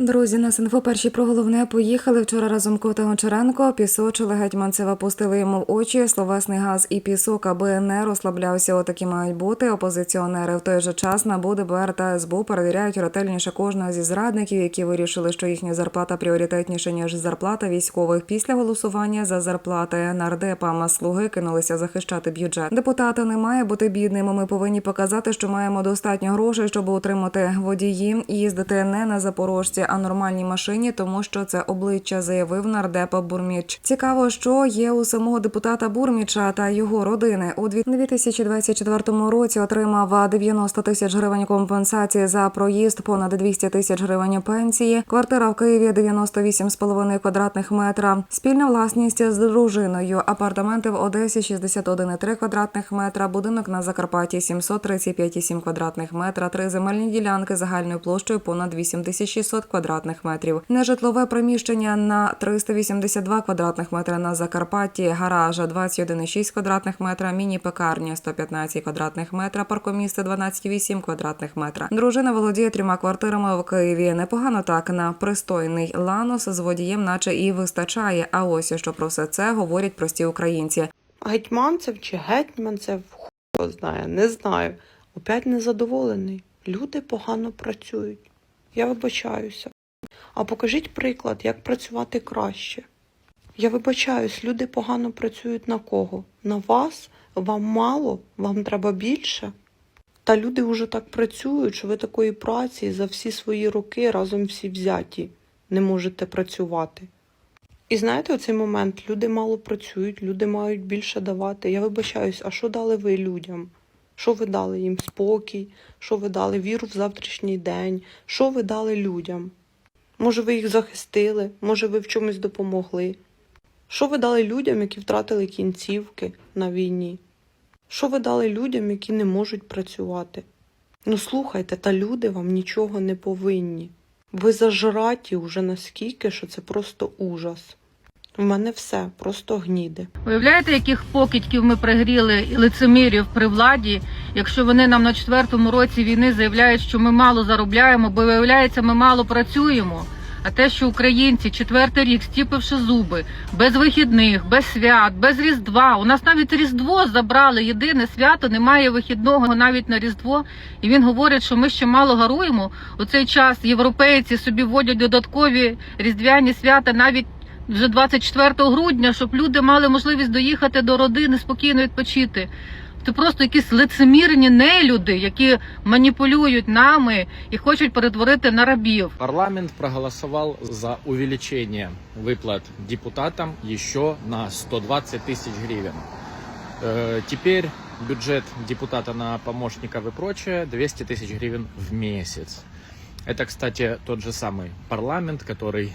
Друзі, на інфо перші про головне поїхали. Вчора разом Кота Гончаренко пісочили гетьманцева, пустили йому в очі словесний газ і пісок, аби не розслаблявся. Отакі мають бути опозиціонери. В той же час НАБУ, ДБР та СБУ перевіряють ретельніше кожного зі зрадників, які вирішили, що їхня зарплата пріоритетніша ніж зарплата військових. Після голосування за зарплати нардепам слуги кинулися захищати бюджет. Депутата не має бути бідним. Ми повинні показати, що маємо достатньо грошей, щоб утримати водії і їздити не на запорожці, а нормальній машині, тому що це обличчя заявив нардепа Бурміч. Цікаво, що є у самого депутата Бурміча та його родини. У 2024 році отримав 90 тисяч гривень компенсації за проїзд, понад 200 тисяч гривень пенсії. Квартира в Києві 98,5 квадратних метра. Спільна власність з дружиною. Апартаменти в Одесі 61,3 квадратних метра. Будинок на Закарпатті 735,7 квадратних метра. Три земельні ділянки загальною площею понад 8600 квадратних метрів. Нежитлове приміщення на 382 квадратних метра на Закарпатті. Гаража 21,6 квадратних метра. Міні-пекарня 115 квадратних метра. Паркомісце 12,8 квадратних метра. Дружина володіє трьома квартирами в Києві. Непогано так на пристойний ланос з водієм, наче і вистачає. А ось що про все це говорять прості українці. Гетьманцев чи гетьманцев, його знає, не знаю. Опять незадоволений. Люди погано працюють. Я вибачаюся. А покажіть приклад, як працювати краще. Я вибачаюсь, люди погано працюють на кого? На вас? Вам мало? Вам треба більше? Та люди вже так працюють, що ви такої праці за всі свої роки разом всі взяті не можете працювати. І знаєте, оцей момент люди мало працюють, люди мають більше давати. Я вибачаюсь, а що дали ви людям? Що ви дали їм спокій? Що ви дали віру в завтрашній день? Що ви дали людям? Може, ви їх захистили, може, ви в чомусь допомогли? Що ви дали людям, які втратили кінцівки на війні? Що ви дали людям, які не можуть працювати? Ну слухайте, та люди вам нічого не повинні. Ви зажраті уже наскільки, що це просто ужас. У мене все просто гніде. Уявляєте, яких покидьків ми пригріли і лицемірів при владі, якщо вони нам на четвертому році війни заявляють, що ми мало заробляємо, бо виявляється, ми мало працюємо. А те, що українці четвертий рік стіпивши зуби, без вихідних, без свят, без різдва. У нас навіть різдво забрали. Єдине свято немає вихідного навіть на різдво. І він говорить, що ми ще мало гаруємо. У цей час європейці собі вводять додаткові різдвяні свята навіть вже 24 грудня, щоб люди мали можливість доїхати до родини, спокійно відпочити. Це просто якісь лицемірні нелюди, які маніпулюють нами і хочуть перетворити на рабів. Парламент проголосовал за увеличение выплат депутатам еще на 120 тысяч гривен. Э, Теперь бюджет депутата на помощников и прочее 200 тысяч гривен в месяц. Это, кстати, тот же самый парламент, который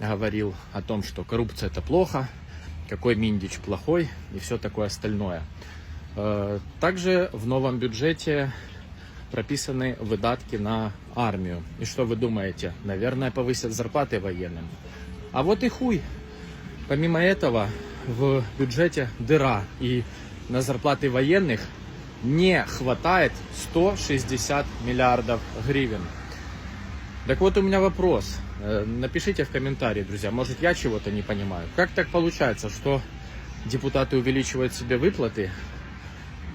говорил о том, что коррупция это плохо, какой Миндич плохой и все такое остальное. Э, Также в новом бюджете прописаны выдатки на армию. И что вы думаете? Наверное, повысят зарплаты военным. А вот и хуй. Помимо этого, в бюджете дыра. И на зарплаты военных не хватает 160 миллиардов гривен. Так вот у меня вопрос. Э, Напишите в комментарии, друзья, может я чего-то не понимаю. Как так получается, что депутаты увеличивают себе выплаты,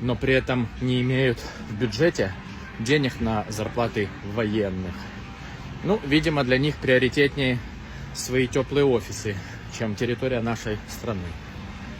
но при этом не имеют в бюджете денег на зарплаты военных? Ну, видимо, для них приоритетнее свои теплые офисы, чем территория нашей страны.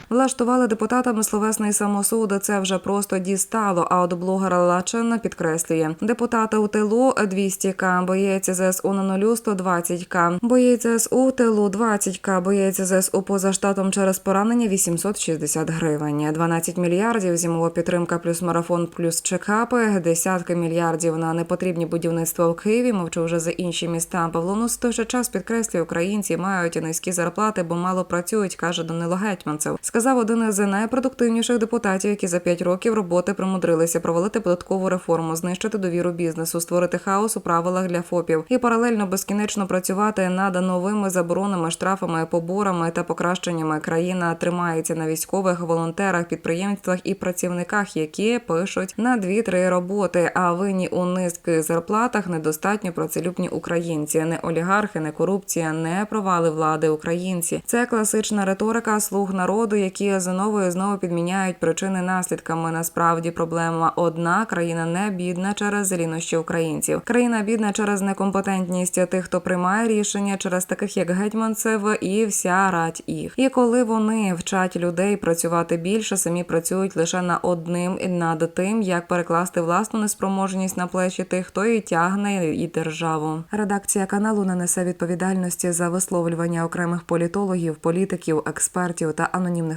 Влаштували депутатами словесний самосуд. Це вже просто дістало. А от блогер Лачин підкреслює: депутати у тилу 200к, боєць ЗСУ на нулю 120к, боєць ЗСУ тилу 20к, боєць ЗСУ поза штатом через поранення 860 гривень, 12 мільярдів зимова підтримка плюс марафон плюс чекапи, десятки мільярдів на непотрібні будівництва в Києві. Мовчу вже за інші міста. Павло ну, в той же час підкреслює, українці мають низькі зарплати, бо мало працюють, каже Данило Гетьманцев. Сказав один із найпродуктивніших депутатів, які за п'ять років роботи примудрилися провалити податкову реформу, знищити довіру бізнесу, створити хаос у правилах для ФОПів і паралельно безкінечно працювати над новими заборонами, штрафами, поборами та покращеннями. Країна тримається на військових, волонтерах, підприємствах і працівниках, які пишуть на дві-три роботи. А винні у низьких зарплатах недостатньо працелюбні українці, не олігархи, не корупція, не провали влади українці. Це класична риторика слуг народу, які знову і знову підміняють причини наслідками. Насправді проблема одна: країна не бідна через лінощі українців. Країна бідна через некомпетентність тих, хто приймає рішення, через таких як гетьманцев і вся рать їх. І коли вони вчать людей працювати більше, самі працюють лише на одним і над тим, як перекласти власну неспроможність на плечі тих, хто і тягне і державу. Редакція каналу не несе відповідальності за висловлювання окремих політологів, політиків, експертів та анонімних